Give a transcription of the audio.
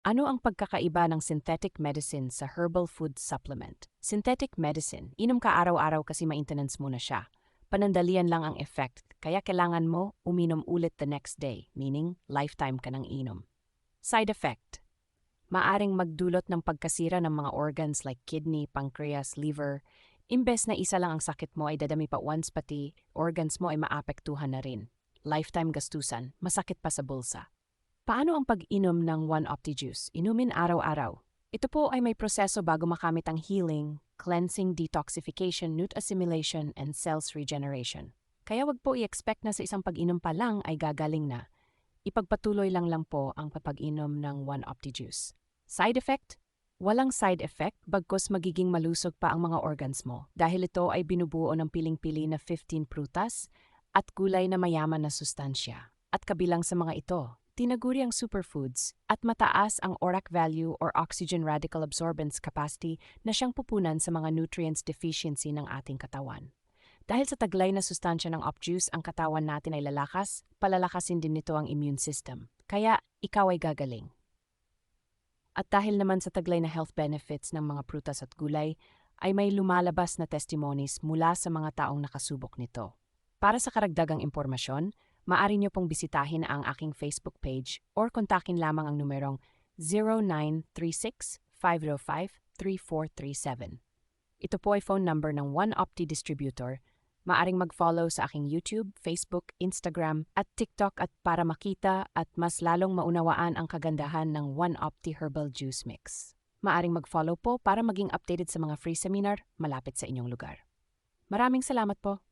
Ano ang pagkakaiba ng synthetic medicine sa herbal food supplement? Synthetic medicine, inom ka araw-araw kasi maintenance mo na siya. Panandalian lang ang effect, kaya kailangan mo uminom ulit the next day, meaning lifetime ka ng inom. Side effect, maaring magdulot ng pagkasira ng mga organs like kidney, pancreas, liver. Imbes na isa lang ang sakit mo ay dadami pa once pati organs mo ay maapektuhan na rin. Lifetime gastusan, masakit pa sa bulsa. Paano ang pag-inom ng One Opti Juice? Inumin araw-araw. Ito po ay may proseso bago makamit ang healing, cleansing, detoxification, nut assimilation, and cells regeneration. Kaya wag po i-expect na sa isang pag-inom pa lang ay gagaling na. Ipagpatuloy lang lang po ang papag-inom ng One Opti Juice. Side effect? Walang side effect bagkos magiging malusog pa ang mga organs mo dahil ito ay binubuo ng piling-pili na 15 prutas at gulay na mayaman na sustansya. At kabilang sa mga ito, tinaguri ang superfoods at mataas ang ORAC value or oxygen radical absorbance capacity na siyang pupunan sa mga nutrients deficiency ng ating katawan. Dahil sa taglay na sustansya ng Opjuice ang katawan natin ay lalakas, palalakasin din nito ang immune system. Kaya ikaw ay gagaling. At dahil naman sa taglay na health benefits ng mga prutas at gulay, ay may lumalabas na testimonies mula sa mga taong nakasubok nito. Para sa karagdagang impormasyon, maaari niyo pong bisitahin ang aking Facebook page or kontakin lamang ang numerong 0936-505-3437. Ito po ay phone number ng One Opti Distributor. Maaring mag-follow sa aking YouTube, Facebook, Instagram at TikTok at para makita at mas lalong maunawaan ang kagandahan ng One Opti Herbal Juice Mix. Maaring mag-follow po para maging updated sa mga free seminar malapit sa inyong lugar. Maraming salamat po.